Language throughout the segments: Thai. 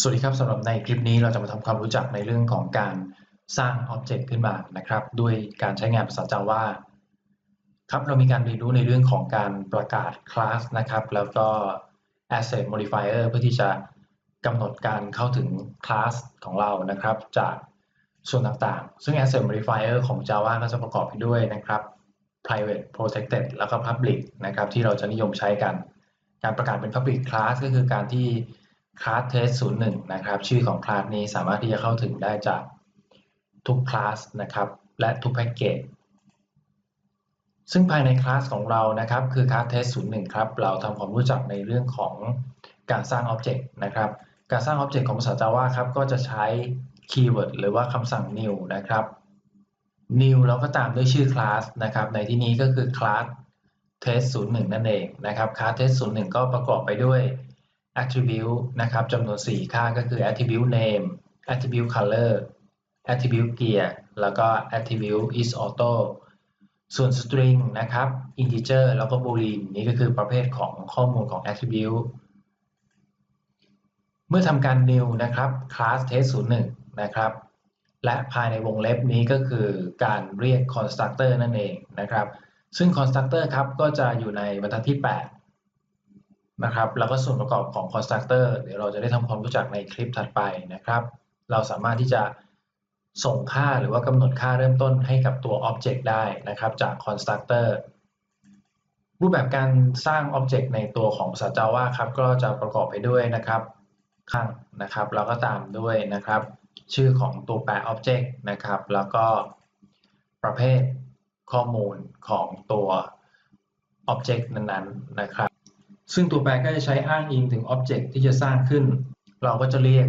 สวัสดีครับสำหรับในคลิปนี้เราจะมาทำความรู้จักในเรื่องของการสร้าง Object ขึ้นมานะครับ ด้วยการใช้งานภาษา Java ครับเรามีการเรียนรู้ในเรื่องของการประกาศคลาสนะครับ แล้วก็ Asset Modifier เพื่อที่จะกำหนดการเข้าถึงคลาสของเรานะครับ จากส่วนต่างๆ ซึ่ง Asset Modifier ของ Java ก็จะประกอบไปด้วยนะครับ private protected แล้วก็ public นะครับที่เราจะนิยมใช้กัน การประกาศเป็น public class ก็คือการที่ class test 01นะครับ ชื่อของคลาสนี้สามารถที่จะเข้าถึงได้จากทุกคลาสนะครับ และทุกแพ็กเกจซึ่งภายในคลาสของเรานะครับ คือ class test 01ครับ เราทำความรู้จักในเรื่องของการสร้าง object นะครับ การสร้าง object ของภาษา Java ครับ ก็จะใช้ keyword หรือว่าคำสั่ง new นะครับ new แล้วก็ตามด้วยชื่อคลาสนะครับ ในที่นี้ก็คือคลาส test 01นั่นเองนะครับ class test 01ก็ประกอบไปด้วย attribute นะครับจำนวน 4 ค่าก็คือ attribute name attribute color attribute gear แล้วก็ attribute is auto ส่วน string นะครับ integer แล้วก็ boolean นี่ก็คือประเภทของข้อมูลของ attribute เมื่อทำการ new นะครับ class test 01 นะครับ และภายในวงเล็บนี้ก็คือการเรียก constructor นั่นเองนะครับ ซึ่ง constructor ครับก็จะอยู่ในบรรทัดที่ 8 นะครับ แล้วก็ส่วนประกอบของ constructor เดี๋ยวเราจะได้ทำความรู้จักในคลิปถัดไปนะครับ เราสามารถที่จะส่งค่าหรือว่ากำหนดค่าเริ่มต้นให้กับตัว object ได้นะครับ จาก constructor รูปแบบการสร้าง object ในตัวของภาษา Java ครับ ก็จะประกอบไปด้วยนะครับข้างนะครับแล้วก็ตามด้วยนะครับ ชื่อของตัวแปร object นะครับ แล้วก็ประเภทข้อมูลของตัว object นั้นๆนะครับ ซึ่งตัวแปรก็จะใช้อ้างอิงถึง object ที่จะสร้างขึ้น เราก็จะเรียก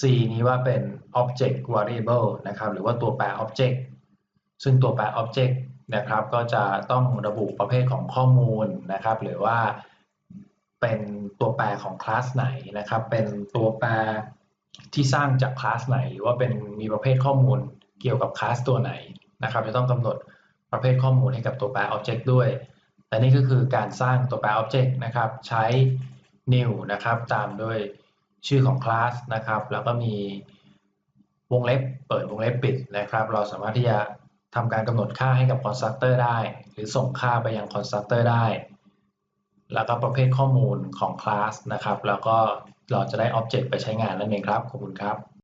c นี้ว่าเป็น object variable นะครับ หรือว่าตัวแปร object ซึ่งตัวแปร object นะครับก็จะต้องระบุประเภทของข้อมูลนะครับ หรือว่าเป็นตัวแปรของคลาสไหนนะครับ เป็นตัวแปรที่สร้างจากคลาสไหน หรือว่าเป็นมีประเภทข้อมูลเกี่ยวกับคลาสตัวไหนนะครับ จะต้องกำหนดประเภทข้อมูลให้กับตัวแปร object ด้วย แต่นี่ก็คือการสร้างตัวแปร object นะครับ ใช้ new นะครับ ตามด้วยชื่อของคลาสนะครับ แล้วก็มีวงเล็บเปิดวงเล็บปิดนะครับ เราสามารถที่จะทำการกำหนดค่าให้กับ constructor ได้ หรือส่งค่าไปยัง constructor ได้ แล้วก็ประเภทข้อมูลของคลาสนะครับ แล้วก็เราจะได้ object ไปใช้งานนั่นเองครับ ขอบคุณครับ